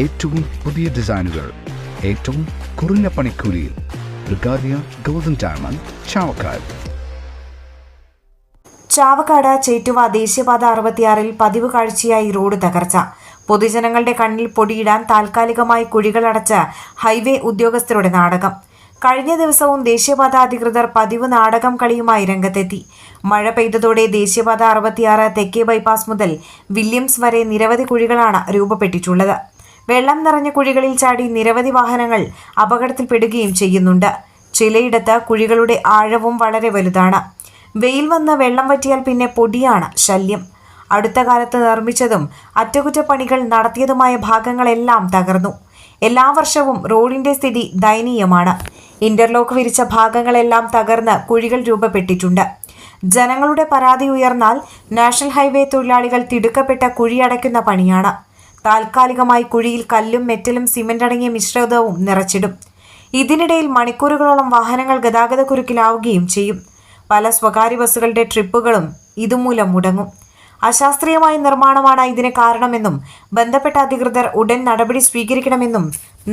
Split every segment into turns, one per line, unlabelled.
ഏറ്റവും പുതിയ ഡിസൈനുകൾ ഏറ്റവും കുറഞ്ഞ പണിക്കൂലിയിൽ. ബ്രിഗാദിയ ഗോൾഡൻ ഡയമണ്ട് ചാവക്കാട്.
ചാവക്കാട് ചേറ്റുവ ദേശീയപാത അറുപത്തിയാറിൽ പതിവ് കാഴ്ചയായി റോഡ് തകർച്ച. പൊതുജനങ്ങളുടെ കണ്ണിൽ പൊടിയിടാൻ താൽക്കാലികമായി കുഴികളടച്ച് ഹൈവേ ഉദ്യോഗസ്ഥരുടെ നാടകം. കഴിഞ്ഞ ദിവസവും ദേശീയപാത അധികൃതർ പതിവ് നാടകം കളിയുമായി രംഗത്തെത്തി. മഴ പെയ്തതോടെ ദേശീയപാത അറുപത്തിയാറ് തെക്കേ ബൈപ്പാസ് മുതൽ വില്യംസ് വരെ നിരവധി കുഴികളാണ് രൂപപ്പെട്ടിട്ടുള്ളത്. വെള്ളം നിറഞ്ഞ കുഴികളിൽ ചാടി നിരവധി വാഹനങ്ങൾ അപകടത്തിൽപ്പെടുകയും ചെയ്യുന്നുണ്ട്. ചിലയിടത്ത് കുഴികളുടെ ആഴവും വളരെ വലുതാണ്. വെയിൽ വന്ന് വെള്ളം വറ്റിയാൽ പിന്നെ പൊടിയാണ് ശല്യം. അടുത്ത കാലത്ത് നിർമ്മിച്ചതും അറ്റകുറ്റപ്പണികൾ നടത്തിയതുമായ ഭാഗങ്ങളെല്ലാം തകർന്നു. എല്ലാ വർഷവും റോഡിന്റെ സ്ഥിതി ദയനീയമാണ്. ഇന്റർലോക്ക് വിരിച്ച ഭാഗങ്ങളെല്ലാം തകർന്ന് കുഴികൾ രൂപപ്പെട്ടിട്ടുണ്ട്. ജനങ്ങളുടെ പരാതി ഉയർന്നാൽ നാഷണൽ ഹൈവേ തൊഴിലാളികൾ തിടുക്കപ്പെട്ട കുഴിയടയ്ക്കുന്ന പണിയാണ്. താൽക്കാലികമായി കുഴിയിൽ കല്ലും മെറ്റലും സിമന്റ് അടങ്ങിയ മിശ്രിതവും നിറച്ചിടും. ഇതിനിടയിൽ മണിക്കൂറുകളോളം വാഹനങ്ങൾ ഗതാഗതക്കുരുക്കിലാവുകയും ചെയ്യും. പല സ്വകാര്യ ബസ്സുകളുടെ ട്രിപ്പുകളും ഇതുമൂലം മുടങ്ങും. അശാസ്ത്രീയമായ നിർമ്മാണമാണ് ഇതിന് കാരണമെന്നും ബന്ധപ്പെട്ട അധികൃതർ ഉടൻ നടപടി സ്വീകരിക്കണമെന്നും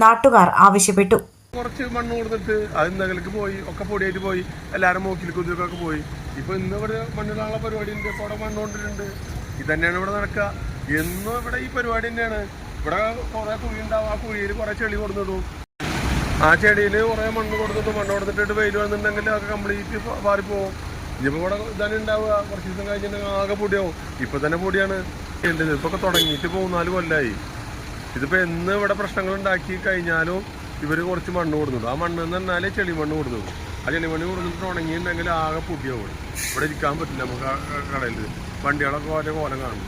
നാട്ടുകാർ ആവശ്യപ്പെട്ടു.
കുറച്ച് മണ്ണ് കൊടുത്തിട്ട് അത് ഇന്നകലേക്ക് പോയി ഒക്കെ പൊടിയായിട്ട് പോയി എല്ലാവരും മൂക്കിൽ കുതിരക്കൊക്കെ പോയി. ഇപ്പൊ ഇന്ന് ഇവിടെ മണ്ണിടാനുള്ള പരിപാടി ഉണ്ട് ഇപ്പോൾ അവിടെ മണ്ണ് കൊണ്ടിട്ടുണ്ട്. ഇത് തന്നെയാണ് ഇവിടെ നടക്കുക. എന്നും ഇവിടെ ഈ പരിപാടി തന്നെയാണ്. ഇവിടെ കുറെ കുഴി ഉണ്ടാവും. ആ കുഴിയിൽ കുറെ ചെളി കൊടുത്തിടും. ആ ചെടിയിൽ കുറെ മണ്ണ് കൊടുത്തിട്ട് മണ്ണ് കൊടുത്തിട്ട് വെയിൽ വന്നിട്ടുണ്ടെങ്കിൽ അത് കംപ്ലീറ്റ് പാറിപ്പോവും ഇനിയിപ്പോൾ ഇവിടെ ഇതാണ് ഉണ്ടാവുക. കുറച്ച് ദിവസം കഴിഞ്ഞിട്ടുണ്ടെങ്കിൽ ആകെ പൊടിയാവും. ഇപ്പൊ തന്നെ പൊടിയാണ്. ഉണ്ട് ഇപ്പൊ ഒക്കെ തുടങ്ങിയിട്ട് കൊല്ലായി. ഇതിപ്പോ എന്ന് ഇവിടെ പ്രശ്നങ്ങൾ ഉണ്ടാക്കി കഴിഞ്ഞാലും ഇവർ കുറച്ച് മണ്ണ് കൊടുത്തിടും. ആ മണ്ണ് എന്ന് പറഞ്ഞാൽ ചെളിമണ്ണ് കൊടുത്തിടും. ആ ചെളി മണ്ണ് കൊടുത്തിട്ട് ഉണങ്ങിയിട്ടുണ്ടെങ്കിൽ ആകെ പൊടിയാവും. ഇവിടെ ഇരിക്കാൻ പറ്റില്ല നമുക്ക് കടയിൽ വണ്ടികളൊക്കെ ഓരോ കോലം കാണും.